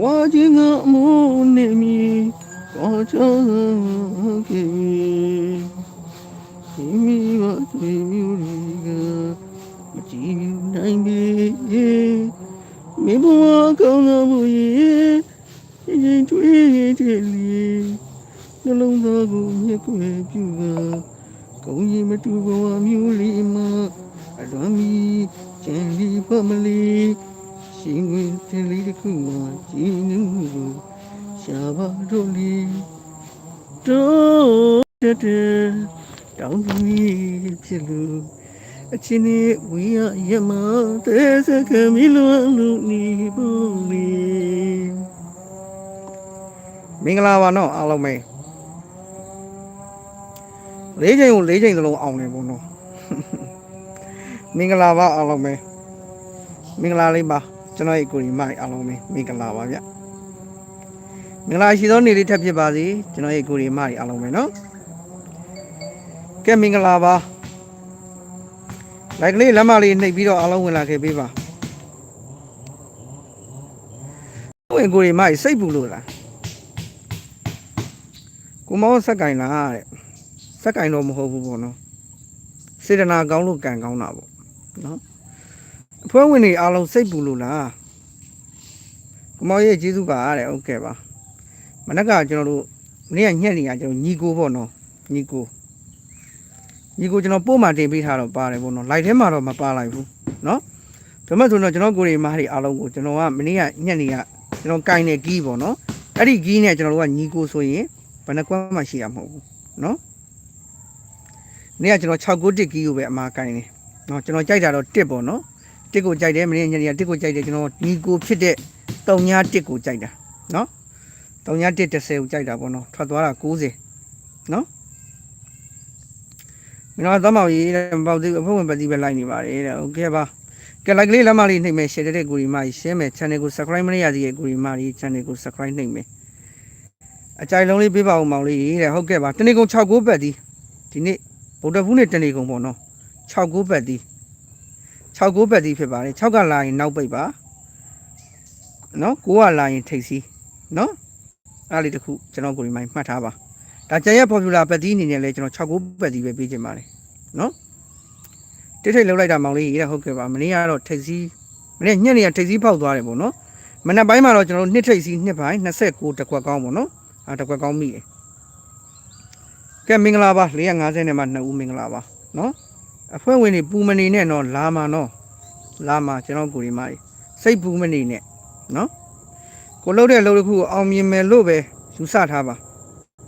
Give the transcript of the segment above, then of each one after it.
ဝချင်းကအမိုးနေမီကောချောကေဒီမီဝတ်မီမြူရီကမကြည့်မြူနိုင်ပြီမိဘဝကောင်းသောမူရဲ့ရင်တွေ့ရင်တည်းလီနှလုံးသားကိုမြက်ွယ်ပြုကကောင်းရင်မတူဘဝမျိုးလေးမှာအလွန်မီကျန်လီဖမလီ ရှင်ဝင်တယ်လေးတစ်ခုမှကြည်နူးကိုရှာပါတော့လီတော့တဲ့တဲ့တောင်းသူကြီးဖြစ်လို့အချင်းနဲ့ဝေးရရမတဲ့စကမီလွန်လူနီပုံလီမင်္ဂလာပါနော်အားလုံးပဲလေးချိန်ကိုလေးချိန်သလုံးအောင်နေပုံတော့မင်္ဂလာပါအားလုံးပဲမင်္ဂလာလေးပါ ကျွန်တော်ရဲ့ကိုရီမိုက်အားလုံးပဲမင်္ဂလာပါဗျမင်္ဂလာရှိသောနေ့လေးထပ်ဖြစ်ပါစေကျွန်တော်ရဲ့ကိုရီမိုက်အားလုံးပဲနော်ကဲမင်္ဂလာပါလိုက်ကလေးလက်မလေးနှိပ်ပြီးတော့အားလုံးဝင်လာခဲ့ပေးပါဝင်ကိုရီမိုက်စိတ်ပူလို့လားကိုမောင်ဆက်ကင်လားတဲ့ဆက်ကင်တော့မဟုတ်ဘူးပေါ့နော်စေတနာကောင်းလို့ကံကောင်းတာပေါ့နော် အဖွဲဝင်တွေအားလုံးစိတ်ပူလို့လားကိုမောင်ရဲ့ကျေးဇူးပါတဲ့ဟုတ်ကဲ့ပါမနက်ကကျွန်တော်တို့မနေ့ကညက်နေရကျွန်တော်ညီကိုပေါ့နော်ညီကိုညီကိုကျွန်တော်ပို့မှတင်ပေးထားတော့ပါတယ်ပေါ့နော်လိုက်ထဲမှာတော့မပါလိုက်ဘူးနော်ဒါမှဆိုတော့ကျွန်တော်ကိုရီမားတွေအားလုံးကိုကျွန်တော်ကမနေ့ကညက်နေရကျွန်တော်ကင်နေကီးပေါ့နော်အဲ့ဒီကီးနဲ့ကျွန်တော်တို့ကညီကိုဆိုရင်ဘယ်နှကွက်မှရှိရမဟုတ်ဘူးနော်နေ့ကကျွန်တော်6ကို1ကီးကိုပဲအမားကင်နေနော်ကျွန်တော်ကြိုက်တာတော့1ပေါ့နော် 1ကိုကြိုက်တယ်မနေ့ညနေက1ကိုကြိုက်တယ်ကျွန်တော်ညီကိုဖြစ်တဲ့3ညာ1ကိုကြိုက်တာနော်3ညာ1 30ကိုကြိုက်တာပေါ့နော်ထွက်သွားတာ90နော်မင်းတို့သမောင်ကြီးတဲ့ပေါသေးအဖွဲ့ဝင်ပတ်တိပဲလိုက်နေပါတယ်တဲ့โอเคပါကဲလိုက်ကလေးလက်မလေးနှိပ်မယ် share တဲ့ကိုရီမာကြီး share မယ် channel ကို subscribe မလုပ်ရသေးတဲ့ကိုရီမာကြီး channel ကို subscribe နှိပ်မယ်အကြိုင်လုံးလေးပေးပါဦးမောင်လေးတဲ့ဟုတ်ကဲ့ပါတနေ့ကုန်6ကိုပတ်တီဒီနေ့ဗုဒ္ဓဖူးနေ့တနေ့ကုန်ပေါ့နော်6ကိုပတ်တီ 6ကိုပတ်တီဖြစ်ပါတယ်6ကလာရင်နောက်ပိတ်ပါနော်9ကလာရင်ထိတ်စီနော်အားလေးတစ်ခုကျွန်တော်ကိုရီမိုင်းမှတ်ထားပါဒါကျန်ရဲ့ popular ပတ်တီအနေနဲ့လဲကျွန်တော်6ကိုပတ်တီပဲပေးခြင်းပါတယ်နော်တိတ်ထိတ်လောက်လိုက်တာမောင်လေးရေးတဲ့ဟုတ်ကဲ့ပါမနေ့ကတော့ထိတ်စီမနေ့ညက်နေရထိတ်စီပေါက်သွားတယ်ပေါ့နော်မနေ့ပိုင်းမှာတော့ကျွန်တော်တို့နှစ်ထိတ်စီနှစ်ပိုင်း29တကွက်ကောင်းပေါ့နော်အာတကွက်ကောင်းမိတယ်ကဲမင်္ဂလာပါ450နဲ့မှ2ဦးမင်္ဂလာပါနော် အဖွဲ့ဝင်တွေပူမနေနဲ့တော့လာမှာနော်လာမှာကျွန်တော်ကိုရီမာကြီးစိတ်ပူမနေနဲ့နော်ကိုလှုပ်တဲ့လှုပ်တစ်ခုကိုအောင်မြင်မယ်လို့ပဲယူဆထားပါ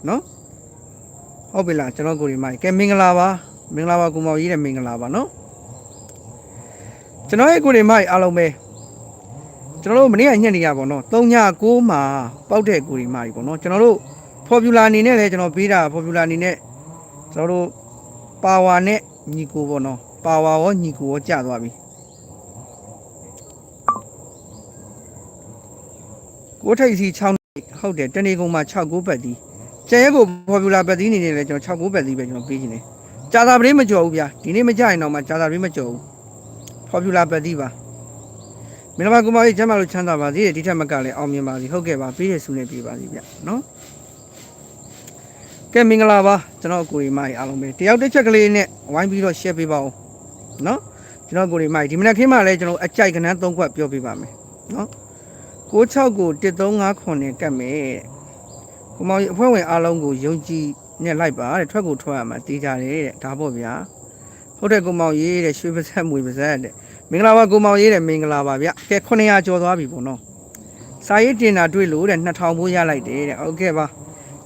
နော်ဟုတ်ပြီလားကျွန်တော်ကိုရီမာကြီးကဲမင်္ဂလာပါမင်္ဂလာပါကိုမောင်ကြီးတဲ့မင်္ဂလာပါနော်ကျွန်တော်ရဲ့ကိုရီမာကြီးအားလုံးပဲကျွန်တော်တို့မနေ့ကညက်နေရပါတော့3ည9မှာပောက်တဲ့ကိုရီမာကြီးပေါ့နော်ကျွန်တော်တို့ formula အနေနဲ့လည်းကျွန်တော်ပေးတာ formula အနေနဲ့ကျွန်တော်တို့ power နဲ့ ညီကိုပေါ့နော် power ရောညီကိုရောကျသွားပြီကိုထိတ်စီ6ဟုတ်တယ်တနေ့ကုန်မှာ6ကိုပတ်တီးကျန်ရက်ကို formula ပတ်တီးအနေနဲ့လည်းကျွန်တော်6ကိုပတ်တီးပဲကျွန်တော်ပေးခြင်းတယ်ကြာသာပရင်းမကြော်ဘူးဗျာဒီနေ့မကြရင်တော့မှကြာသာပရင်းမကြော်ဘူး formula ပတ်တီးပါမင်္ဂလာပါကုမကြီးကျမ်းမာလို့ချမ်းသာပါစေဒီထက်မကလည်းအောင်မြင်ပါစေဟုတ်ကဲ့ပါပေးရဆုနဲ့ပြပါစီဗျနော် ကဲမင်္ဂလာပါကျွန်တော်ကိုရီမိုင်အားလုံးပဲတယောက်တစ်ချက်ကလေးနဲ့ဝိုင်းပြီးတော့ share ပေးပါဦးเนาะကျွန်တော်ကိုရီမိုင်ဒီမနက်ခင်းမှလည်းကျွန်တော်အကြိုက်ကနန်း၃ခွက်ပြောပြပါမယ်เนาะ96ကို1359နဲ့ကတ်မယ်တဲ့ကိုမောင်ကြီးအဖွဲ့ဝင်အားလုံးကိုယုံကြည်နဲ့လိုက်ပါတဲ့ထွက်ကိုထွက်ရမှာတေးကြတယ်တဲ့ဒါပေါ့ဗျာဟုတ်တယ်ကိုမောင်ကြီးတဲ့ရွှေပါဇက်မွေပါဇက်တဲ့မင်္ဂလာပါကိုမောင်ကြီးတဲ့မင်္ဂလာပါဗျကဲ900ကျော်သွားပြီပေါ့နော်စာရေးတင်တာတွေ့လို့တဲ့2000ဘိုးရလိုက်တယ်တဲ့ဟုတ်ကဲ့ပါ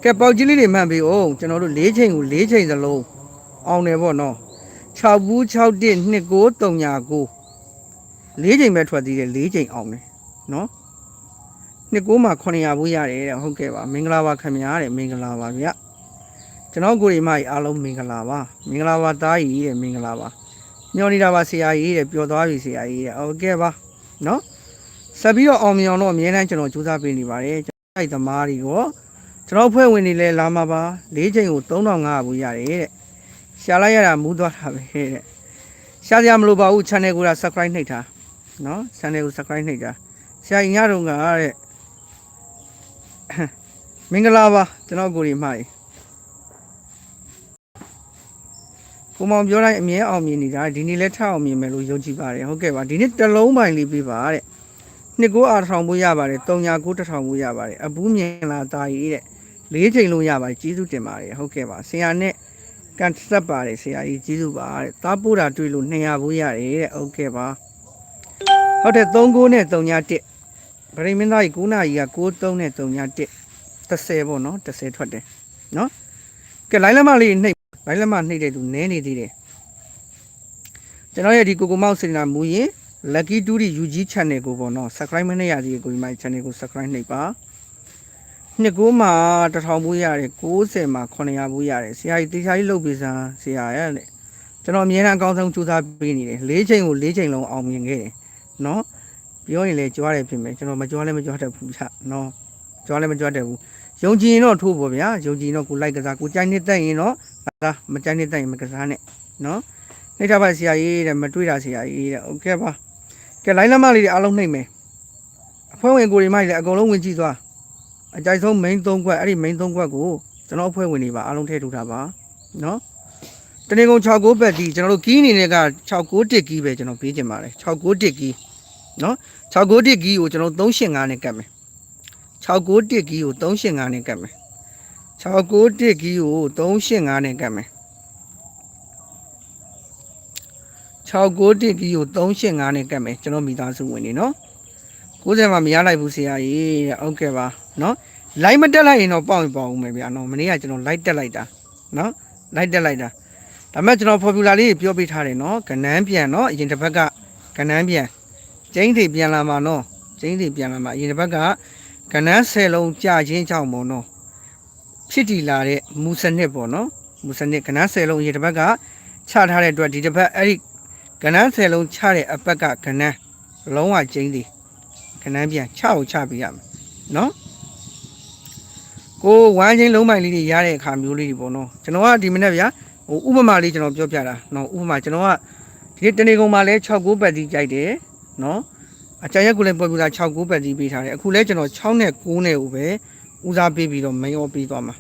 ကဲပေါက်ကြီးလေးတွေမှန်ပြီအောင်ကျွန်တော်တို့၄ချိန်ကို၄ချိန်စလုံးအောင်တယ်ပေါ့နော်6ဘူး6 1 2 9 3ညာ9၄ချိန်ပဲထွက်သေးတယ်၄ချိန်အောင်တယ်နော်နှစ်ကိုမှ900ဘူးရတယ်တဲ့ဟုတ်ကဲ့ပါမင်္ဂလာပါခင်ဗျာတဲ့မင်္ဂလာပါဗျကျွန်တော်ကိုရီမကြီးအားလုံးမင်္ဂလာပါမင်္ဂလာပါတားကြီးတဲ့မင်္ဂလာပါညောနေတာပါဆရာကြီးတဲ့ပျော်သွားပြီဆရာကြီးတဲ့ဟုတ်ကဲ့ပါနော်ဆက်ပြီးတော့အောင်မြင်အောင်တော့အများတန်းကျွန်တော်စူးစမ်းပေးနေပါတယ်ကျွန်တော်အဲ့သမားတွေရော ကျွန်တော်ဖွဲ့ဝင်နေလဲလာမှာပါ၄ချိန်ကို3500ဘူးရတယ်တဲ့ရှာလိုက်ရတာမူးသွားတာပဲတဲ့ရှာစရာမလိုပါဘူး channel ကိုဒါ subscribe နှိပ်ထားနော် channel ကို subscribe နှိပ်ထားဆရာကြီးညတော့ကတဲ့မင်္ဂလာပါကျွန်တော်ကိုရီမိုင်ကိုမောင်ပြောတိုင်းအမြဲအောင်မြင်နေတာဒီနေ့လဲထအောင်မြင်မယ်လို့ယုံကြည်ပါတယ်ဟုတ်ကဲ့ပါဒီနေ့တစ်လုံးပိုင်လေးပြပါတဲ့နှစ်ကိုအားထောင်ဖို့ရပါတယ်တုံညာကိုတစ်ထောင်ဖို့ရပါတယ်အပူးမြင်လာတာကြီးတဲ့ လေးချိန်လုံးရပါတယ်ကျေးဇူးတင်ပါတယ်ဟုတ်ကဲ့ပါဆရာနဲ့ကန်ဆက်ပါတယ်ဆရာကြီးကျေးဇူးပါတဲ့သားပိုးတာတွေ့လို့200ဘူးရတယ်တဲ့ဟုတ်ကဲ့ပါဟုတ်တယ်39နဲ့3ည1ဗရိမင်းသားကြီး9နာရီက93နဲ့3ည1 30ပေါ့နော်30ထွက်တယ်နော်ကဲလိုင်းလက်မလေးနှိပ်လိုင်းလက်မနှိပ်တဲ့သူနဲနေသေးတယ်ကျွန်တော်ရဲ့ဒီကိုကိုမောက်စင်နာမူရင် lucky 2ဒီ UG channel ကိုပေါ့နော် subscribe မနဲ့ရသေးကိုဒီမှာ channel ကို subscribe နှိပ်ပါ နှစ်ကိုမှာ1000ဘူးရတယ်90မှာ900ဘူးရတယ်ဆရာကြီးတေချာကြီးလုပ်ပေးစမ်းဆရာရဲ့လေကျွန်တော်အများအားအကောင်းဆုံးကြိုးစားပေးနေတယ်၄ချိန်ကို၄ချိန်လုံးအောင်မြင်ခဲ့တယ်နော်ပြောရင်လည်းကြွားတယ်ဖြစ်မယ်ကျွန်တော်မကြွားလည်းမကြွားတတ်ဘူးဗျနော်ကြွားလည်းမကြွားတတ်ဘူး ယုံကြည်ရင်တော့ထိုးပေါ့ဗျာယုံကြည်ရင်တော့ကိုလိုက်ကစားကိုကြိုက်နေတတ်ရင်တော့ဒါမကြိုက်နေတတ်ရင်မကစားနဲ့နော်နှိပ်ထားပါဆရာကြီးတဲ့မတွေးတာဆရာကြီးတဲ့โอเคပါကဲလိုင်းလက်မလေးတွေအားလုံးနှိပ်မယ်အဖွဲ့ဝင်ကိုတွေမိုက်လည်းအကုန်လုံးဝင်ကြည့်သွား အကြိုက်ဆုံး main 3ခွက်အဲ့ဒီ main 3ခွက်ကိုကျွန်တော်အဖွဲ့ဝင်တွေပါအားလုံးထည့်ထုတ်ထားပါနော်တနေကုန်6 9ဘက်ဒီကျွန်တော်တို့ကီးနေတဲ့က6 9တစ်ကီးပဲကျွန်တော်ပေးချင်ပါတယ်6 9တစ်ကီးနော်6 9တစ်ကီးကိုကျွန်တော်385နဲ့ကတ်မယ်691ကီကို385နဲ့ကတ်မယ်691ကီကို385နဲ့ကတ်မယ်691ကီကို385နဲ့ကတ်မယ်ကျွန်တော်မိသားစုဝင်နေနော်90မှာမရလိုက်ဘူးဆရာကြီးတဲ့ဟုတ်ကဲ့ပါ နော်လိုက်မတက်လိုက်ရင်တော့ပေါက်ရင်ပေါက်ဦးမယ်ဗျာနော်မနေ့ကကျွန်တော်လိုက်တက်လိုက်တာနော်လိုက်တက်လိုက်တာဒါမဲ့ကျွန်တော် formula လေးပြောပြထားတယ်နော်ကနန်းပြန်နော်အရင်တစ်ဘက်ကကနန်းပြန်ကျင်းတွေပြန်လာမှာနော်ကျင်းတွေပြန်လာမှာအရင်တစ်ဘက်ကကနန်းဆယ်လုံးကြာချင်းကြောင့်ပေါ့နော်ဖြစ်တည်လာတဲ့မူစနစ်ပေါ့နော်မူစနစ်ကနန်းဆယ်လုံးရေတစ်ဘက်ကချထားတဲ့အတွက်ဒီတစ်ဘက်အဲ့ဒီကနန်းဆယ်လုံးချတဲ့အပတ်ကကနန်းလုံးဝကျင်းသည်ကနန်းပြန်ချကိုချပေးရမယ်နော် ကိုဝမ်းချင်းလုံးပိုင်လေးတွေရတဲ့အခါမျိုးလေးတွေပေါ့နော်ကျွန်တော်ကဒီမနေ့ဗျာဟိုဥပမာလေးကျွန်တော်ပြောပြတာနော်ဥပမာကျွန်တော်ကဒီနေ့တနေကုန်မှာလဲ6 9ပတ်တီးကြိုက်တယ်နော်အကြရက်ကိုလည်းပေါ်ပြတာ6 9ပတ်ကြီးပေးထားတယ်အခုလဲကျွန်တော်6နဲ့9နဲ့ကိုပဲဦးစားပေးပြီးတော့ main ရောပေးသွားမှာ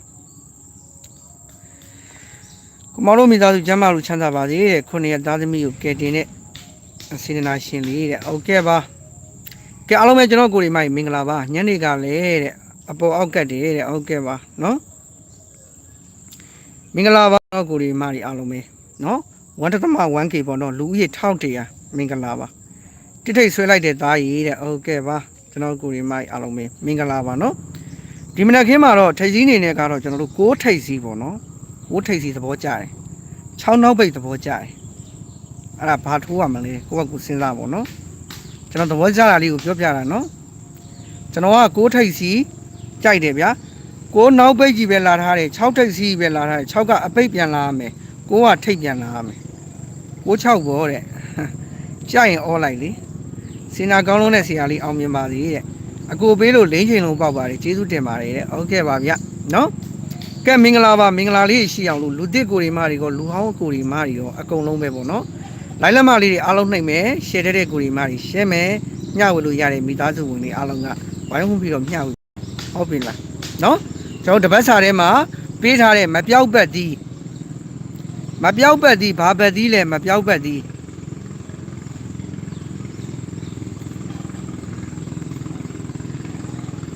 ကိုမောင်တို့မိသားစုကျမ်းမာလို့ချမ်းသာပါစေတဲ့ခုနှစ်ရက်သားသမီးကိုကယ်တင်တဲ့စေတနာရှင်လေးတဲ့ဟုတ်ကဲ့ပါကဲအားလုံးပဲကျွန်တော်ကိုရီမိုင်မင်္ဂလာပါညနေကလည်းတဲ့ အပေါ်အောက်ကတ်တယ်တဲ့ဟုတ်ကဲ့ပါနော်မင်္ဂလာပါတော့ကိုရီမိုင်အားလုံးပဲနော် 1.1k ပေါ့နော်လူဦးရေ1100မင်္ဂလာပါတိထိတ်ဆွဲလိုက်တဲ့သားကြီးတဲ့ဟုတ်ကဲ့ပါကျွန်တော်ကိုရီမိုက်အားလုံးပဲမင်္ဂလာပါနော်ဒီမနက်ခင်းမှာတော့ထိတ်စည်းနေနဲ့ကတော့ကျွန်တော်တို့ကိုးထိတ်စည်းပေါ့နော်ကိုးထိတ်စည်းသဘောကျတယ်6နောက်ပိတ်သဘောကျတယ်အဲ့ဒါဘာထိုးရမလဲကိုကကိုစဉ်းစားပေါ့နော်ကျွန်တော်သဘောကျတာလေးကိုပြောပြတာနော်ကျွန်တော်ကကိုးထိတ်စည်း ကြိုက်တယ်ဗျာကိုးနောက်ပိတ်ကြီးပဲလာထားတယ်6ထိတ်စည်းပဲလာထားတယ်6ကအပိတ်ပြန်လာရမယ်ကိုးကထိတ်ပြန်လာရမယ်ကိုး6ဘောတဲ့ကြိုက်ရင်အောလိုက်လေစင်နာကောင်းလုံးနဲ့ဆရာလေးအောင်မြင်ပါစေတဲ့အကိုပေးလို့လိမ့်ချိန်လုံးပေါက်ပါတယ်ကျေးဇူးတင်ပါတယ်တဲ့ဟုတ်ကဲ့ပါဗျနော်ကဲမင်္ဂလာပါမင်္ဂလာလေးရှိအောင်လို့လူတစ်ကိုရီမတွေကလူဟောင်းကိုရီမတွေရောအကုန်လုံးပဲပေါ့နော်လိုင်းလက်မလေးတွေအားလုံးနှိပ်မယ်ရှယ်တဲ့ကိုရီမတွေရှယ်မယ်မျှဝေလို့ရတဲ့မိသားစုဝင်တွေအားလုံးကဝိုင်းဝန်းပြီးတော့မျှဝေ ဟုတ်ပြီလားနော်ကျွန်တော်တပတ်စာထဲမှာပေးထားတဲ့မပြောက်ပတ်သီးမပြောက်ပတ်သီးဘာပတ်သီးလဲမပြောက်ပတ်သီး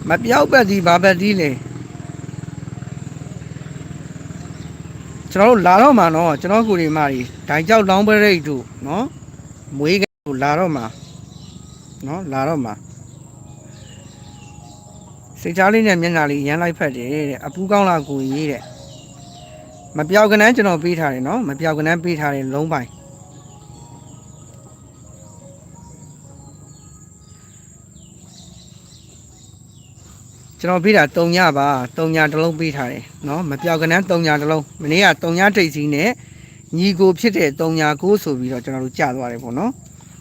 မပြောက်ပတ်သည်ဘာပတ်သည်လဲကျွန်တော်တို့လာတော့မှာနော်ကျွန်တော်ကိုရီမကြီးဒိုင်ကြောက်လောင်းပရိတ်တို့နော်မွေးကတို့လာတော့မှာနော်လာတော့မှာ စိတ်ချလေးနဲ့မျက်နှာလေးရမ်းလိုက်ဖက်တယ်တဲ့အပူကောင်းလာကိုကြီးတဲ့မပြောက်ကနန်းကျွန်တော်ပေးထားတယ်နော်မပြောက်ကနန်းပေးထားတယ်လုံးပိုင်းကျွန်တော်ပေးတာ၃ညပါ၃ညတစ်လုံးပေးထားတယ်နော်မပြောက်ကနန်း၃ညတစ်လုံးမနေ့က၃ညတိတ်စီနဲ့ညီကိုဖြစ်တဲ့၃ည9ဆိုပြီးတော့ကျွန်တော်တို့ကြာသွားတယ်ပေါ့နော်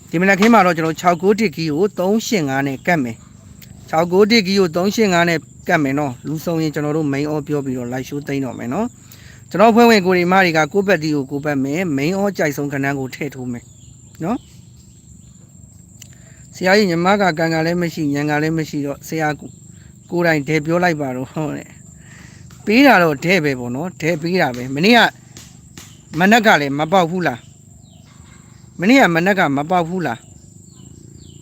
ဒီမနက်ခင်းမှာတော့ကျွန်တော်6 9တိကီကို385နဲ့ကတ်မယ် 69တစ်ကီကို385နဲ့ကတ်မယ်နော်လူဆုံးရင်ကျွန်တော်တို့ main all ပြောပြီးတော့ live show သိမ်းတော့မယ်နော်ကျွန်တော်ဖွဲ့ဝင်ကိုရီမတွေကကိုပတ်တီကိုကိုပတ်မယ် main all ကြိုက်ဆုံးခဏကိုထည့်ထိုးမယ်နော်ဆရာကြီးညီမကကန်ကလည်းမရှိညံကလည်းမရှိတော့ဆရာကိုယ်တိုင်ဒဲပြောလိုက်ပါတော့ဟုတ်တယ်ပေးတာတော့ဒဲပဲပေါ့နော်ဒဲပေးတာပဲမနေ့ကမနက်ကလည်းမပေါက်ဘူးလားမနေ့ကမနက်ကမပေါက်ဘူးလား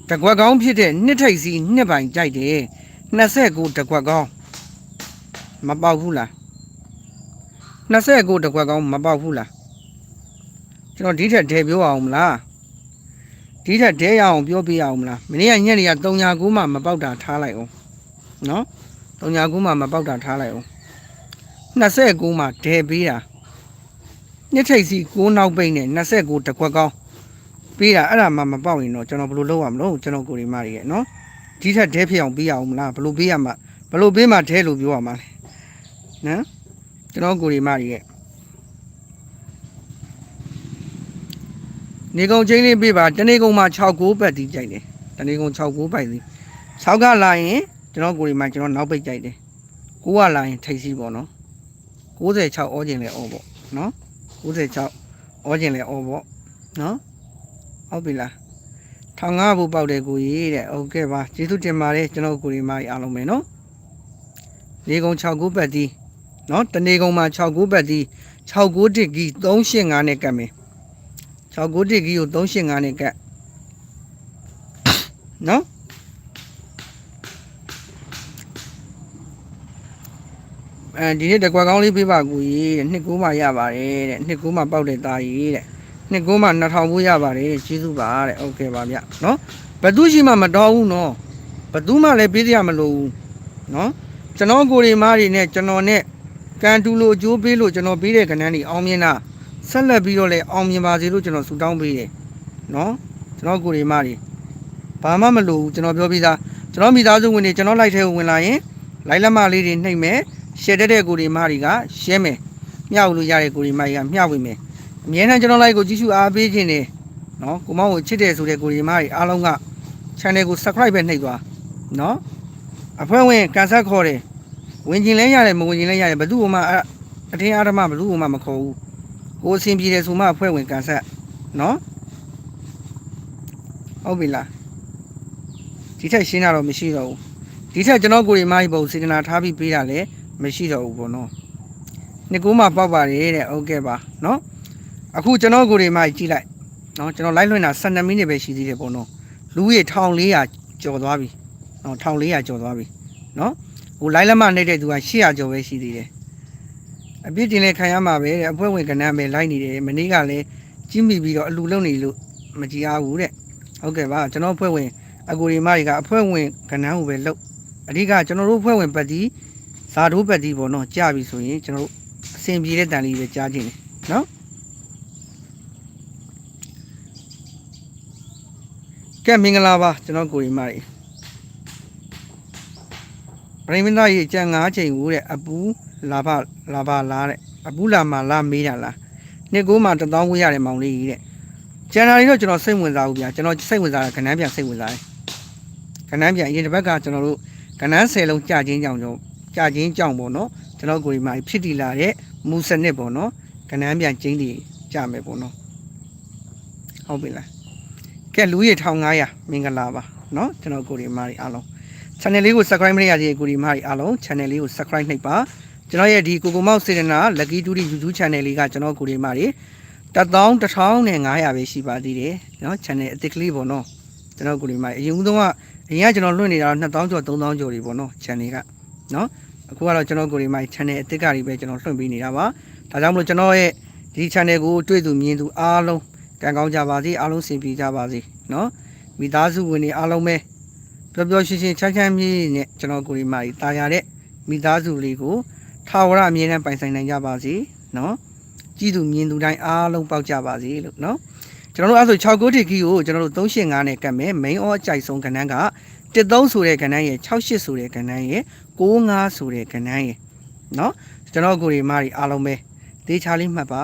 တကွက်ကောင်းဖြစ်တဲ့နှစ်ထိပ်စီနှစ်ပိုင်ကြိုက်တယ်29တကွက်ကောင်းမပေါက်ဘူးလား29တကွက်ကောင်းမပေါက်ဘူးလားကျွန်တော်ဒီထက်ဒဲပြောအောင်မလားဒီထက်ဒဲရအောင်ပြောပြရအောင်မလားမနေ့ကညနေက309မှမပေါက်တာထားလိုက်အောင်နော်309မှမပေါက်တာထားလိုက်အောင်29မှဒဲပေးတာနှစ်ထိပ်စီ6နောက်ပိတ်နဲ့29တကွက်ကောင်း ပေးတာအဲ့ဒါမှမပေါက်ရင်တော့ကျွန်တော်ဘယ်လိုလုပ်ရမလို့ကျွန်တော်ကိုရီမကြီးရဲ့နော်ဒီထက်ဒဲဖြစ်အောင်ပေးရအောင်မလားဘယ်လိုပေးရမှာဘယ်လိုပေးမှဒဲလို့ပြောရမှာလဲနော်ကျွန်တော်ကိုရီမကြီးရဲ့နေကုံချင်းလေးပေးပါတနေ့ကုံမှာ6 9ပတ်တီးကြိုက်တယ်တနေ့ကုံ6 9ပတ်တီး6ကလာရင်ကျွန်တော်ကိုရီမကျွန်တော်နောက်ပိတ်ကြိုက်တယ်9ကလာရင်ထိတ်စီပေါ့နော်96အောကျင်လဲအောပေါ့နော်96အောကျင်လဲအောပေါ့နော် ဟုတ်ပြီလားထောင်ငါဘူးပေါက်တယ်ကိုကြီးတဲ့ဟုတ်ကဲ့ပါကျေးဇူးတင်ပါတယ်ကျွန်တော်ကိုရီမကြီးအားလုံးပဲနော်နေကုံ6 9ပတ်တီးနော်တနေ့ကုံမှာ6 9ပတ်တီး6 9တစ်ကြီး385နဲ့ကတ်မယ်6 9တစ်ကြီးကို385နဲ့ကတ်နော်အဲဒီနေ့တကွက်ကောင်းလေးပေးပါကူကြီးတဲ့နှစ်ကူးမှရပါတယ်တဲ့နှစ်ကူးမှပေါက်တဲ့သားကြီးတဲ့ နှစ်ကုန်းမှ2000ဘူးရပါတယ်ကျေးဇူးပါတဲ့ဟုတ်ကဲ့ပါဗျနော်ဘသူရှိမှမတော်ဘူးနော်ဘသူမှလည်းပေးစရာမလိုဘူးနော်ကျွန်တော်ကိုရီမားတွေနဲ့ကျွန်တော်နဲ့ကန်တူလိုအကျိုးပေးလို့ကျွန်တော်ပေးတဲ့ကဏ္ဍတွေအောင်မြင်တာဆက်လက်ပြီးတော့လည်းအောင်မြင်ပါစေလို့ကျွန်တော်ဆုတောင်းပေးတယ်နော်ကျွန်တော်ကိုရီမားတွေဘာမှမလိုဘူးကျွန်တော်ပြောပြီးသားကျွန်တော်မိသားစုဝင်တွေကျွန်တော်လိုက်ထဲကိုဝင်လာရင်လိုက်လက်မလေးတွေနှိမ့်မယ်ရှယ်တဲ့တဲ့ကိုရီမားတွေကရှဲမယ်မျှဝေလို့ရတဲ့ကိုရီမားတွေကမျှဝေမယ် အမြဲတမ်းကျွန်တော်လိုက်ကိုကြည့်ရှုအားပေးခြင်းနဲ့နော်ကိုမောင်ကိုချစ်တယ်ဆိုတဲ့ကိုရီမားတွေအားလုံးက channel ကို subscribe ပဲနှိပ်သွားနော်အဖွဲ့ဝင်ကန်ဆက်ခေါ်တယ်ဝင်ကျင်လဲရတယ်မဝင်ကျင်လဲရတယ်ဘယ်သူ့မှအထင်အားဓမ္မဘယ်သူ့မှမခေါ်ဘူးကိုအဆင်ပြေတယ်ဆိုမှအဖွဲ့ဝင်ကန်ဆက်နော်ဟုတ်ပြီလားဒီထက်ရှင်းတာတော့မရှိတော့ဘူးဒီထက်ကျွန်တော်ကိုရီမားကြီးပုံစေတနာထားပြီးပေးတာလည်းမရှိတော့ဘူးပေါ့နော်နှစ်ကူးမှပေါက်ပါတယ်တဲ့ဟုတ်ကဲ့ပါနော် အခုကျွန်တော်ကိုရီမားကြီးကြည့်လိုက်နော်ကျွန်တော်လိုက်လွှင့်တာ12မိနစ်ပဲရှိသေးတယ်ပေါ့နော်လူကြီး1400ကျော်သွားပြီနော်1400ကျော်သွားပြီနော်ဟိုလိုက်လက်မနေတဲ့သူက800ကျော်ပဲရှိသေးတယ်အပြစ်တင်လဲခံရမှာပဲတဲ့အဖွဲ့ဝင်ကဏ္ဍပဲလိုက်နေတယ်မနေ့ကလည်းကြီးမိပြီးတော့အလူလုံနေလို့မကြည်အားဘူးတဲ့ဟုတ်ကဲ့ပါကျွန်တော်အဖွဲ့ဝင်အကူရီမတွေကအဖွဲ့ဝင်ကဏ္ဍကိုပဲလုတ်အဓိကကျွန်တော်တို့အဖွဲ့ဝင်ပတ်တီဇာတိုးပတ်တီပေါ့နော်ကြာပြီဆိုရင်ကျွန်တော်တို့အဆင်ပြေတဲ့တန်လေးပဲကြားခြင်းတယ်နော် ကဲမင်္ဂလာပါကျွန်တော်ကိုရီမတွေပရိမင်းသားကြီးကြံ၅ချိန်ဦးတဲ့အပူလာဖလာဖလာတဲ့အပူလာမလာမေးတာလားနှစ်ကိုမှ1000ဝေးရတယ်မောင်လေးကြီးတဲ့ကျန်တာတွေတော့ကျွန်တော်စိတ်ဝင်စားဘူးဗျာကျွန်တော်စိတ်ဝင်စားတာခဏန်းပြန်စိတ်ဝင်စားတယ်ခဏန်းပြန်အရင်တစ်ပတ်ကကျွန်တော်တို့ကဏန်း10လုံးကြာချင်းကြောင်ကြောင့်ကြာချင်းကြောင်ပေါ့နော်ကျွန်တော်ကိုရီမာဖြစ်တည်လာတဲ့မူစနစ်ပေါ့နော်ကဏန်းပြန်ကျင်းတည်ကြမယ်ပေါ့နော်ဟုတ်ပြီလား ကဲလူကြီး1500မင်္ဂလာပါနော်ကျွန်တော်ကိုရီမာတွေအားလုံး channel လေးကို subscribe မရသေးတဲ့ကိုရီမာတွေအားလုံး channel လေးကို subscribe နှိပ်ပါကျွန်တော်ရဲ့ဒီကိုကိုမောက်စေတနာ lucky 2ဒီ YouTube channel လေးကကျွန်တော်ကိုရီမာတွေ11500ပဲရှိပါသေးတယ်နော် channel အသစ်ကလေးပေါ့နော်ကျွန်တော်ကိုရီမာအရင်ဦးဆုံးကအရင်ကကျွန်တော်လွှင့်နေတာတော့2000ကျော်3000ကျော်တွေပေါ့နော် channel ကနော်အခုကတော့ကျွန်တော်ကိုရီမာ channel အသစ်ကလေးပဲကျွန်တော်လွှင့်ပေးနေတာပါဒါကြောင့်မလို့ကျွန်တော်ရဲ့ဒီ channel ကိုတွေ့သူမြင်သူအားလုံး ကံကောင်းကြပါစေအားလုံးစင်ပြေကြပါစေနော်မိသားစုဝင်တွေအားလုံးပဲပျော်ပျော်ရွှင်ရွှင်ချမ်းချမ်းမြေ့နဲ့ကျွန်တော်ကိုရီမာကြီးတာယာတဲ့မိသားစုလေးကိုထာဝရအမြဲတမ်းပိုင်ဆိုင်နိုင်ကြပါစေနော်ကြည်သူမြင်သူတိုင်းအားလုံးပေါက်ကြပါစေလို့နော်ကျွန်တော်တို့အဲဆို6ကိုတီကီကိုကျွန်တော်တို့385နဲ့ကတ်မယ် main or အကြိုက်ဆုံးကဏ္ဍက13ဆိုတဲ့ကဏ္ဍရဲ့68ဆိုတဲ့ကဏ္ဍရဲ့95ဆိုတဲ့ကဏ္ဍရဲ့နော်ကျွန်တော်ကိုရီမာကြီးအားလုံးပဲတေးချလေးမှတ်ပါ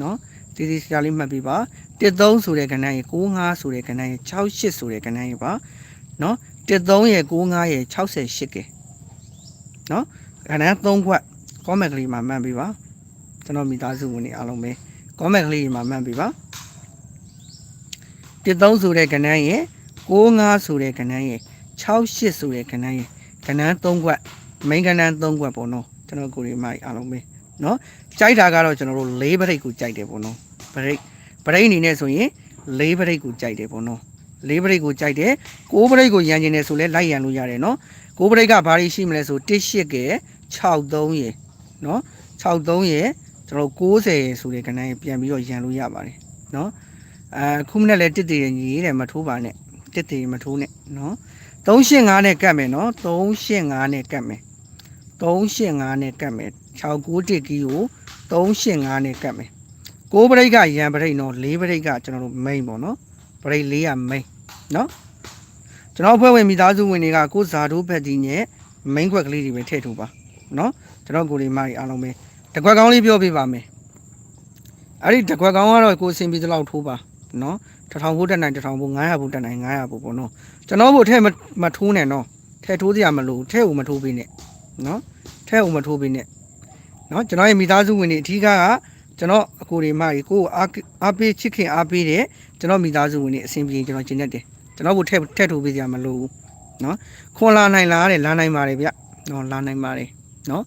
နော် တေးသေးချလေးမှတ်ပြီးပါ13ဆိုတဲ့ကဏ္ဍရဲ့95ဆိုတဲ့ကဏ္ဍရဲ့68ဆိုတဲ့ကဏ္ဍရဲ့ပါနော်13ရဲ့95ရဲ့68ကဲနော်ကဏ္ဍ3ခွက် comment ကလေးမှာမှတ်ပြီးပါကျွန်တော်မိသားစုဝင်တွေအားလုံးပဲ comment ကလေးမှာမှတ်ပြီးပါ13ဆိုတဲ့ကဏ္ဍရဲ့95ဆိုတဲ့ကဏ္ဍရဲ့68ဆိုတဲ့ကဏ္ဍရဲ့ကဏန်း3ခွက် main ကဏန်း3ခွက်ပေါ့နော်ကျွန်တော်ကိုရီမိုက်အားလုံးပဲ နော်ကြိုက်တာကတော့ကျွန်တော်တို့၄ပရိတ်ကိုကြိုက်တယ်ပေါ့နော်ပရိတ်ပရိတ်အနေနဲ့ဆိုရင်၄ပရိတ်ကိုကြိုက်တယ်ပေါ့နော်၄ပရိတ်ကိုကြိုက်တယ်9ပရိတ်ကိုရန်ကျင်တယ်ဆိုလဲလိုက်ရန်လို့ရတယ်နော်9ပရိတ်ကဘာတွေရှိမလဲဆို1 8ကဲ63ရယ်နော်63ရယ်ကျွန်တော်90ရယ်ဆိုတဲ့ကဏ္ဍရပြန်ပြီးတော့ရန်လို့ရပါတယ်နော်အခုမနဲ့လဲတစ်တည်ရညီတဲ့မထိုးပါနဲ့တစ်တည်မထိုးနဲ့နော်385နဲ့ကတ်မယ်နော်385နဲ့ကတ်မယ်385နဲ့ကတ်မယ် 69တစ်ကီကို385နဲ့ကတ်မယ်6ပရိတ်ကရန်ပရိတ်နော်4ပရိတ်ကကျွန်တော်တို့ main ပေါ့နော်ပရိတ်4က main နော်ကျွန်တော်အဖွဲ့ဝင်မိသားစုဝင်တွေကကိုဇာတိုးဖက်တီနဲ့ main ခွက်ကလေးတွေပဲထည့်ထိုးပါနော်ကျွန်တော်ကိုလေးမကြီးအားလုံးပဲတကွက်ကောင်းလေးပြောပြပါမယ်အဲ့ဒီတကွက်ကောင်းကတော့ကိုအစင်ပြီးသလောက်ထိုးပါနော်တထောင်ဖို့တက်နိုင်တထောင်ဖို့900ဖို့တက်နိုင်900ဖို့ပေါ့နော်ကျွန်တော်ဖို့ထဲမထိုးနဲ့နော်ထဲထိုးစရာမလိုထဲကိုမထိုးပေးနဲ့နော်ထဲကိုမထိုးပေးနဲ့ နော်ကျွန်တော်ရဲ့မိသားစုဝင်တွေအထီးကကျွန်တော်အကိုတွေမကြီးကိုအားအားပေးချစ်ခင်အားပေးတယ်ကျွန်တော်မိသားစုဝင်တွေအဆင်ပြေကျွန်တော်ကျင်တတ်တယ်ကျွန်တော်ဖို့ထဲထဲထိုးပေးစရာမလိုဘူးနော်ခွန်လာနိုင်လားတဲ့လာနိုင်ပါတယ်ဗျနော်လာနိုင်ပါတယ်နော်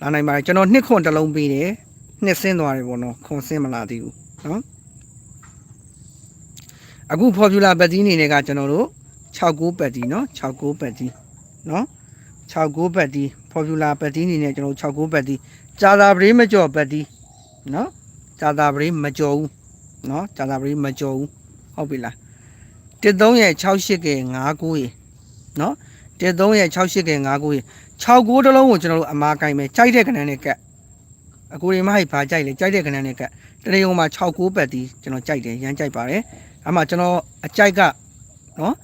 လာနိုင်ပါတယ်ကျွန်တော်နှစ်ခွန်တစ်လုံးပေးတယ်နှစ်ဆင်းသွားတယ်ပေါ့နော်ခွန်ဆင်းမလာသေးဘူးနော်အခု formula ပတ်တီးအနေနဲ့ကကျွန်တော်တို့69ပတ်တီးเนาะ69ပတ်တီးเนาะ 69ဘတ်ဒီ formula ဘတ်ဒီနေနဲ့ကျွန်တော်69ဘတ်ဒီကြာတာပရေးမကျော်ဘတ်ဒီနော်ကြာတာပရေးမကျော်ဘူးနော်ကြာတာပရေးမကျော်ဘူးဟုတ်ပြီလား13ရဲ့68က59ရေနော်13ရဲ့68က59ရေ69တလုံးကိုကျွန်တော်တို့အမားကိုင်းမယ်ကြိုက်တဲ့ခဏနဲ့ကတ်အကိုရီမဟိုက်ဘာကြိုက်လဲကြိုက်တဲ့ခဏနဲ့ကတ်တရေုံမှာ69ဘတ်ဒီကျွန်တော်ကြိုက်တယ်ရမ်းကြိုက်ပါတယ်အဲ့မှာကျွန်တော်အကြိုက်ကနော်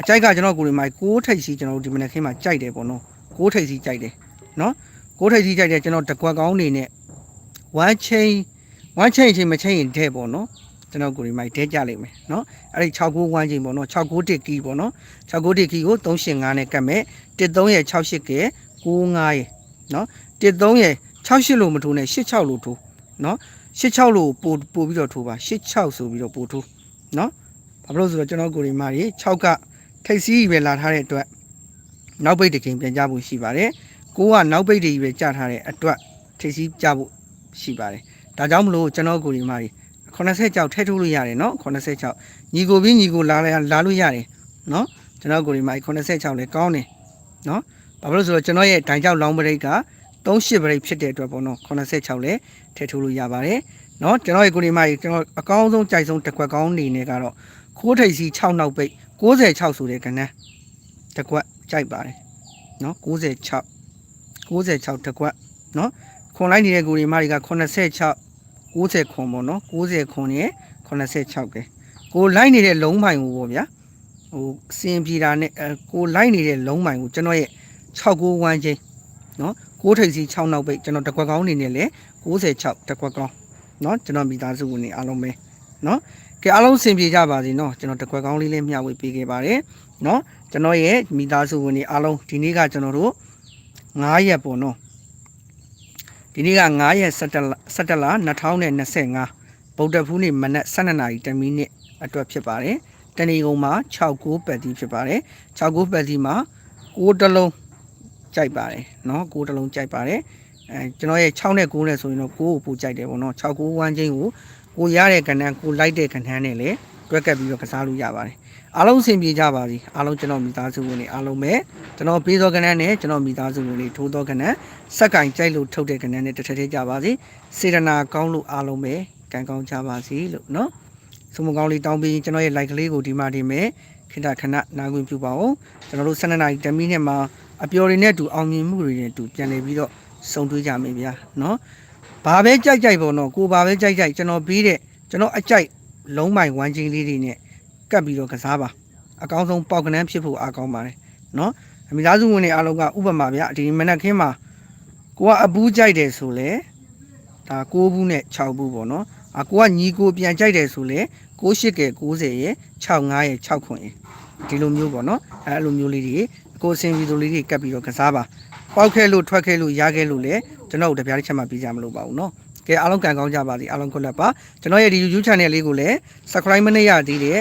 အကြိုက်ကကျွန်တော်ကိုရီမိုက်6ထိပ်စီကျွန်တော်ဒီမနေ့ခင်းမှာကြိုက်တယ်ပေါ့နော်6ထိပ်စီကြိုက်တယ်နော်6ထိပ်စီကြိုက်တယ်ကျွန်တော်တကွက်ကောင်းနေနဲ့ one chain one chain ချင်းမချင်းရင်တဲ့ပေါ့နော်ကျွန်တော်ကိုရီမိုက်တဲကြလိုက်မယ်နော်အဲ့ဒီ69 one chain ပေါ့နော်69တစ်ကီပေါ့နော်69တစ်ကီကို385နဲ့ကတ်မယ်13ရဲ့68ကဲ95ရဲ့နော်13ရဲ့68လို့မထိုးနဲ့86လို့ထိုးနော်86လို့ပို့ပို့ပြီးတော့ထိုးပါ86ဆိုပြီးတော့ပို့ထိုးနော်ဘာဖြစ်လို့ဆိုတော့ကျွန်တော်ကိုရီမာကြီး6က ထိတ်စီးပဲလာထားတဲ့အတွက်နောက်ပိတ်တစ်ချိန်ပြန်ကြဖို့ရှိပါတယ်ကိုကနောက်ပိတ်တွေပဲကြာထားတဲ့အတွက်ထိတ်စီးကြဖို့ရှိပါတယ်ဒါကြောင့်မလို့ကျွန်တော်ကိုရီမာကြီး80ကြောက်ထဲထိုးလို့ရတယ်နော်80ကြောက်ညီကိုပြီးညီကိုလာလာလို့ရတယ်နော်ကျွန်တော်ကိုရီမာကြီး86လည်းကောင်းတယ်နော်ဘာဖြစ်လို့ဆိုတော့ကျွန်တော်ရဲ့ဒိုင်ကြောက်လောင်းပရိတ်က38ပရိတ်ဖြစ်တဲ့အတွက်ပေါ့နော်86လည်းထဲထိုးလို့ရပါတယ်เนาะကျွန်တော်ရဲ့ကိုရီမကြီးကျွန်တော်အကောင်းဆုံးကြိုက်ဆုံးတစ်ခွက်ကောင်းနေနေကတော့ခိုးထိပ်စီ6နောက်ပိတ် 96ဆိုတဲ့ကဏ္ဍတကွက်ကြိုက်ပါတယ်နော်96 96တကွက်နော်ခွန်လိုက်နေတဲ့ကိုရီမာတွေက86 90ခွန်ပေါ့နော်90ခွန်နဲ့86ပဲကိုလိုက်နေတဲ့လုံးပိုင်ကိုပေါ့ဗျာဟိုစင်ပြေတာနဲ့ကိုလိုက်နေတဲ့လုံးပိုင်ကိုကျွန်တော်ရဲ့691ချင်းနော်6ထိပ်စီ6နောက်ပိတ်ကျွန်တော်တကွက်ကောင်းနေနဲ့လေ96တကွက်ကောင်းနော်ကျွန်တော်မိသားစုဝင်နေအားလုံးပဲနော် ကဲအားလုံးအဆင်ပြေကြပါစေเนาะကျွန်တော်တကွက်ကောင်းလေးလေးမျှဝေပေးခဲ့ပါတယ်เนาะကျွန်တော်ရဲ့မိသားစုဝင်တွေအားလုံးဒီနေ့ကကျွန်တော်တို့9ရက်ပေါ့เนาะဒီနေ့က9ရက်17လ2025ဗုဒ္ဓဖူးနေ့မနက်12နာရီ10မိနစ်အတွက်ဖြစ်ပါတယ်တဏီကုံမှာ69ပတ်တီဖြစ်ပါတယ်69ပတ်တီမှာ6တလုံးကြိုက်ပါတယ်เนาะ6တလုံးကြိုက်ပါတယ်အဲကျွန်တော်ရဲ့6နဲ့9နဲ့ဆိုရင်တော့9ကိုပို့ကြိုက်တယ်ပေါ့နော်6 9 1ချင်းကို ကိုရတဲ့ကဏ္ဍကိုလိုက်တဲ့ကဏ္ဍနဲ့လည်းတွက်ကပ်ပြီးတော့ကစားလို့ရပါတယ်အားလုံးအဆင်ပြေကြပါစီအားလုံးကျွန်တော်မိသားစုဝင်တွေအားလုံးပဲကျွန်တော်ပေးသောကဏ္ဍနဲ့ကျွန်တော်မိသားစုဝင်တွေထိုးသောကဏ္ဍစက်ကင်ကြိုက်လို့ထုတ်တဲ့ကဏ္ဍနဲ့တစ်ထက်ထက်ကြပါစီစေတနာကောင်းလို့အားလုံးပဲကံကောင်းကြပါစီလို့နော်စုံမကောင်းလေးတောင်းပြီးကျွန်တော်ရဲ့ like ကလေးကိုဒီမှာဒီမဲ့ခိတခဏနားခွင့်ပြုပါအောင်ကျွန်တော်တို့12နာရီ10မိနစ်မှာအပျော်တွေနဲ့တူအောင်မြင်မှုတွေနဲ့တူပြန်လည်ပြီးတော့စုံတွေးကြမယ်ဗျာနော် ဘာပဲကြိုက်ကြိုက်ပေါ့နော်ကိုဘာပဲကြိုက်ကြိုက်ကျွန်တော်ပြီးတဲ့ကျွန်တော်အကြိုက်လုံးမိုင်ဝမ်းချင်းလေးတွေနဲ့ကပ်ပြီးတော့ကစားပါအကောင်းဆုံးပေါက်ကနန်းဖြစ်ဖို့အားကောင်းပါတယ်နော်အမိသားစုဝင်တွေအားလုံးကဥပမာဗျာဒီမနက်ခင်းမှာကိုကအပူးကြိုက်တယ်ဆိုလေဒါ6ဘူးနဲ့6ဘူးပေါ့နော်အကိုကညီကိုပြန်ကြိုက်တယ်ဆိုလေ68ကဲ90ရဲ့65ရဲ့6ခွန်ရဲ့ဒီလိုမျိုးပေါ့နော်အဲအဲ့လိုမျိုးလေးတွေကိုအစင်ဗီဒီယိုလေးတွေကပ်ပြီးတော့ကစားပါ ပေါက်ခဲလို့ထွက်ခဲလို့ရခဲလို့လည်းကျွန်တော်တို့တပြားတစ်ချက်မှပြီးကြမလို့ပါဘူးเนาะကဲအားလုံးကံကောင်းကြပါစေအားလုံးခွတ်လက်ပါကျွန်တော်ရဲ့ဒီ YouTube channel လေးကိုလည်း subscribe မနေရသေးတဲ့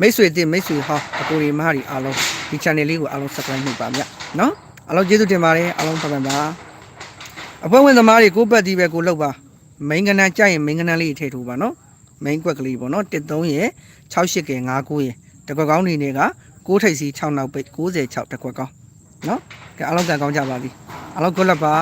မိတ်ဆွေအသစ်မိတ်ဆွေဟောင်းအကိုရီမဟာရီအားလုံး ဒီ channel လေးကိုအားလုံး subscribe လုပ်ပါဗျနော်အားလုံးကျေးဇူးတင်ပါတယ်အားလုံးဖတ်ပါပါအဖွဲ့ဝင်သမားတွေကိုပတ်တီးပဲကိုလောက်ပါ main ကဏ္ဍကြိုက်ရင် main ကဏ္ဍလေးထည့်ထိုးပါနော် main ကွက်ကလေးပေါ့နော်13ရဲ့68ကဲ59ရဲ့တကွက်ကောင်းနေတွေက6ထိပ်စီ6နောက်ပိတ်96တကွက်ကောင်း နော်ကဲအားလုံးကံကောင်းကြပါပြီအားလုံးကိုလက်ပါ